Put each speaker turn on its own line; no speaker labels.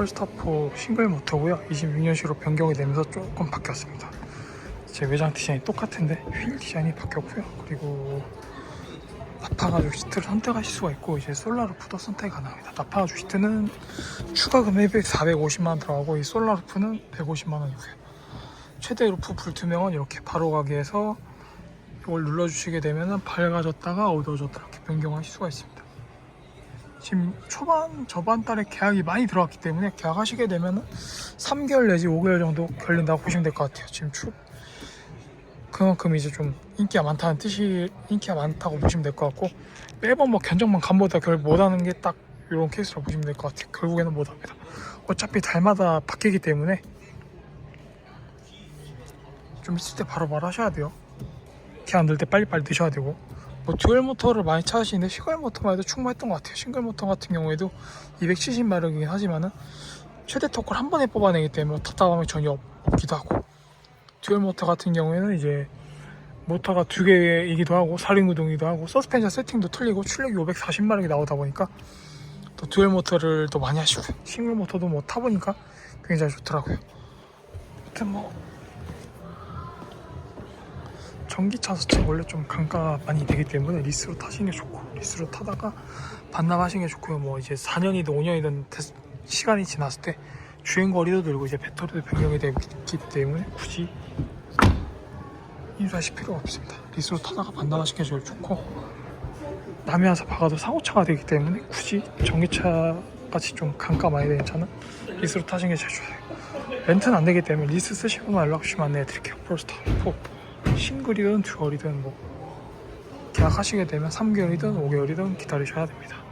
폴스타4 싱글 모터고요. 26년식으로 변경이 되면서 조금 바뀌었습니다. 제 외장 디자인이 똑같은데 휠 디자인이 바뀌었고요. 그리고 나파가죽 시트를 선택하실 수가 있고 이제 솔라루프도 선택이 가능합니다. 나파가죽 시트는 추가 금액이 450만원 들어가고 이 솔라루프는 150만원이고요. 최대 루프 불투명은 이렇게 바로 가기에서 이걸 눌러주시게 되면 밝아졌다가 어두워졌다 이렇게 변경하실 수가 있습니다 지금 초반 저반 달에 계약이 많이 들어왔기 때문에 계약하시게 되면 3개월 내지 5개월 정도 걸린다고 보시면 될 것 같아요. 지금 추 그만큼 이제 좀 인기가 많다는 뜻이 인기가 많다고 보시면 될 것 같고 매번 뭐 견적만 간보다 결 못하는 게 딱 이런 케이스라고 보시면 될 것 같아요. 결국에는 못합니다. 어차피 달마다 바뀌기 때문에 좀 있을 때 바로 말하셔야 돼요. 계약 안될 때 빨리빨리 드셔야 되고 뭐 듀얼 모터를 많이 찾으시는데 싱글 모터만 해도 충분했던 것 같아요. 싱글 모터 같은 경우에도 270마력이긴 하지만은 최대 토크를 한 번에 뽑아내기 때문에 답답함이 전혀 없- 없기도 하고 듀얼 모터 같은 경우에는 이제 모터가 두 개이기도 하고 사륜 구동이기도 하고 서스펜션 세팅도 틀리고 출력이 540마력이 나오다 보니까 또 듀얼 모터를 또 많이 하시고 싱글 모터도 뭐 타보니까 굉장히 좋더라고요. 아무튼 뭐 전기차 원래 좀 강가가 많이 되기 때문에 리스로 타시는 게 좋고 리스로 타다가 반납하시는 게 좋고요. 뭐 이제 4년이든 5년이든 시간이 지났을 때 주행 거리도 늘고 이제 배터리도 변경이 되기 때문에 굳이 인수하실 필요가 없습니다. 리스로 타다가 반납하시는 게 제일 좋고 남이 와서 박아도 사고차가 되기 때문에 굳이 전기차 같이 좀 강가 많이 되는 차는 리스로 타시는 게 제일 좋아요. 렌트는 안 되기 때문에 리스 쓰시면 연락 주시면 안내해 드릴게요. 폴스타. 4 싱글이든 듀얼이든 뭐 계약하시게 되면 3개월이든 5개월이든 기다리셔야 됩니다.